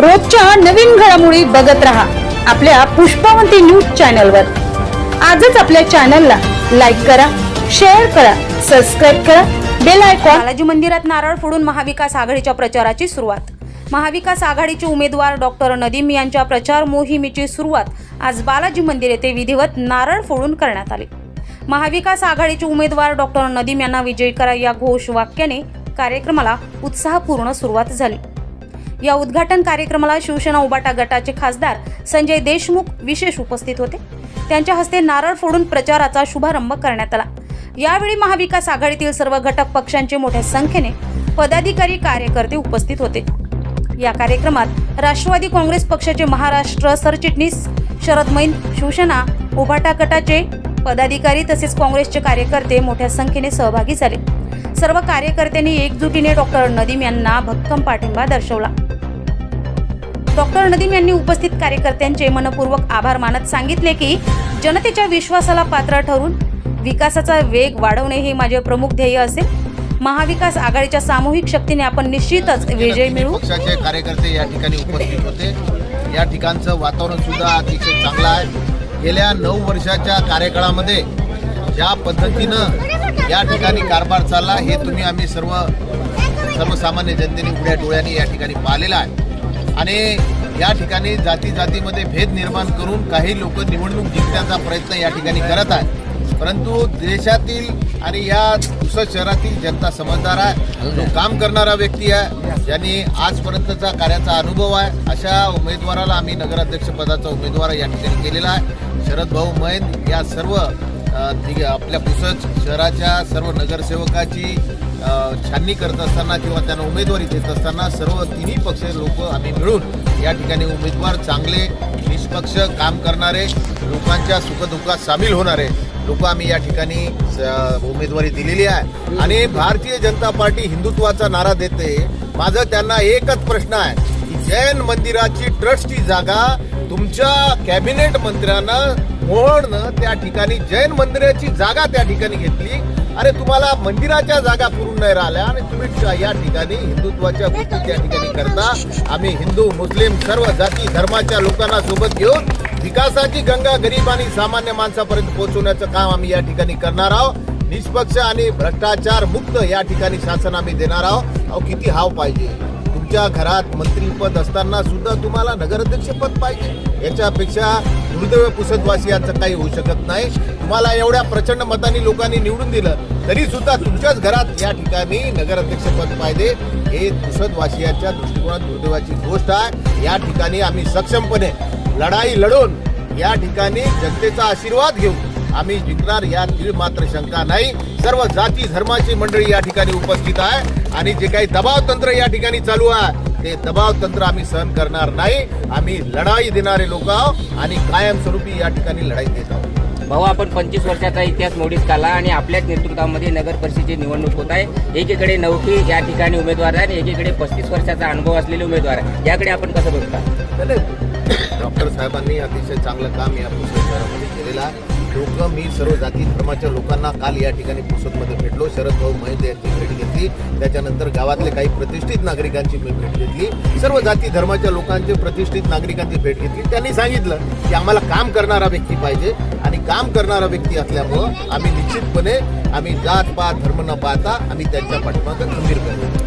रोजच्या नवीन घडामोडी बघत राहा आपल्या पुष्पावंती न्यूज चॅनलवर. आजच आपल्या चॅनलला लाईक करा शेअर करा सबस्क्राईब करा बेल आयकॉन बालाजी मंदिरात नारळ फोडून महाविकास आघाडीच्या प्रचाराची सुरुवात. महाविकास आघाडीचे उमेदवार डॉक्टर नदीम यांच्या प्रचार मोहिमेची सुरुवात आज बालाजी मंदिर येथे विधिवत नारळ फोडून करण्यात आली. महाविकास आघाडीचे उमेदवार डॉक्टर नदीम यांना विजयी करा या घोष वाक्याने कार्यक्रमाला उत्साहपूर्ण सुरुवात झाली. या उद्घाटन कार्यक्रमाला शिवसेना उबाटा गटाचे खासदार संजय देशमुख विशेष उपस्थित होते. त्यांच्या हस्ते नारळ फोडून प्रचाराचा शुभारंभ करण्यात आला. यावेळी महाविकास आघाडीतील सर्व घटक पक्षांचे मोठ्या संख्येने पदाधिकारी कार्यकर्ते उपस्थित होते. या कार्यक्रमात राष्ट्रवादी काँग्रेस पक्षाचे महाराष्ट्र सरचिटणीस शरद मैन शिवसेना उभाटा गटाचे पदाधिकारी तसेच काँग्रेसचे कार्यकर्ते मोठ्या संख्येने सहभागी झाले. सर्व कार्यकर्त्यांनी एकजुटीने डॉक्टर नदीम यांना भक्कम पाठिंबा दर्शवला. डॉक्टर नदीम यांनी उपस्थित कार्यकर्त्यांचे मनपूर्वक आभार मानत सांगितले की जनतेच्या विश्वासाला पात्र ठरून विकासाचा वेग वाढवणे हे माझे प्रमुख ध्येय असेल. महाविकास आघाडीच्या सामूहिक शक्तीने आपण निश्चितच विजय मिळवू. पक्षाचे कार्यकर्ते या ठिकाणी उपस्थित होते. या ठिकाणचं वातावरण सुद्धा अतिशय चांगलं आहे. गेल्या नऊ वर्षाच्या कार्यकाळामध्ये ज्या पद्धतीनं या ठिकाणी कारभार चालला हे तुम्ही आम्ही सर्व सर्वसामान्य जनतेने उघड्या डोळ्यांनी या ठिकाणी पाहिलेलं आहे. आणि या ठिकाणी जाती जातीमध्ये भेद निर्माण करून काही लोक निवडणूक जिंकण्याचा प्रयत्न या ठिकाणी करत आहे परंतु देशातील आणि या दुसऱ्या शहरातील जनता समजदार आहे. जो काम करणारा व्यक्ती आहे ज्यांनी आजपर्यंतचा कार्याचा अनुभव आहे अशा उमेदवाराला आम्ही नगराध्यक्षपदाचा उमेदवार या ठिकाणी केलेला आहे. शरद भाऊ मैन या सर्व आपल्या पुसद शहराच्या सर्व नगरसेवकाची छाननी करत असताना किंवा त्यांना उमेदवारी देत असताना सर्व तिन्ही पक्ष लोक आम्ही मिळून या ठिकाणी उमेदवार चांगले निष्पक्ष काम करणारे लोकांच्या सुखदुःखात सामील होणारे लोक आम्ही या ठिकाणी स- उमेदवारी दिलेली आहे. आणि भारतीय जनता पार्टी हिंदुत्वाचा नारा देते. माझं त्यांना एकच प्रश्न आहे जैन मंदिराची ट्रस्टची जागा तुमच्या कॅबिनेट मंत्र्यानं मोहननं त्या ठिकाणी जैन मंदिराची जागा त्या ठिकाणी घेतली. अरे तुम्हाला मंदिराच्या जागा पुरून नाही राहिल्या आणि तुम्ही या ठिकाणी हिंदुत्वाच्या गोष्टी त्या ठिकाणी करता. आम्ही हिंदू मुस्लिम सर्व जाती धर्माच्या लोकांना सोबत घेऊन विकासाची गंगा गरीब आणि सामान्य माणसापर्यंत पोहोचवण्याचं काम आम्ही या ठिकाणी करणार आहोत. निष्पक्ष आणि भ्रष्टाचार मुक्त या ठिकाणी शासन आम्ही देणार आहोत. अहो किती हाव पाहिजे. तुमच्या घरात मंत्रीपद असताना सुद्धा तुम्हाला नगराध्यक्ष पद पाहिजे. याच्यापेक्षा दुर्दैव पुसदवासियाचं काही होऊ शकत नाही. तुम्हाला एवढ्या प्रचंड मतांनी लोकांनी निवडून दिलं तरी सुद्धा तुमच्याच घरात या ठिकाणी नगराध्यक्ष पद पाहिजे. हे पुसदवासियांच्या दृष्टिकोनात दुर्दैवाची गोष्ट आहे. या ठिकाणी आम्ही सक्षमपणे लढाई लढून या ठिकाणी जनतेचा आशीर्वाद घेऊ आम्ही जिंकणार यात तीळ मात्र शंका नाही. सर्व जाती धर्माची मंडळी या ठिकाणी उपस्थित आहे. आणि जे काही दबाव तंत्र या ठिकाणी चालू आहे ते दबाव तंत्र आम्ही सहन करणार नाही. आम्ही लढाई देणारे लोक आहोत आणि कायमस्वरूपी या ठिकाणी लढाई देत आहोत. भाऊ आपण पंचवीस वर्षाचा इतिहास मोडीत काढला आणि आपल्याच नेतृत्वामध्ये नगर परिषदेची निवडणूक होत आहे. एकीकडे नौकी या ठिकाणी उमेदवार आहे आणि एकीकडे पस्तीस वर्षाचा अनुभव असलेले उमेदवार आहे याकडे आपण कसं बघता? डॉक्टर साहेबांनी अतिशय चांगलं काम या पुसद शहरामध्ये केलेलं आहे. लोक मी सर्व जाती धर्माच्या लोकांना काल या ठिकाणी पुसदमध्ये भेटलो. शरद भाऊ महेंद्र यांची भेट घेतली. त्याच्यानंतर गावातले काही प्रतिष्ठित नागरिकांची मी भेट घेतली. सर्व जाती धर्माच्या लोकांचे प्रतिष्ठित नागरिकांची भेट घेतली. त्यांनी सांगितलं की आम्हाला काम करणारा व्यक्ती पाहिजे आणि काम करणारा व्यक्ती असल्यामुळं आम्ही निश्चितपणे आम्ही जात पात धर्म न पाहता आम्ही त्यांच्या पाठीमागं खंबीर करतो.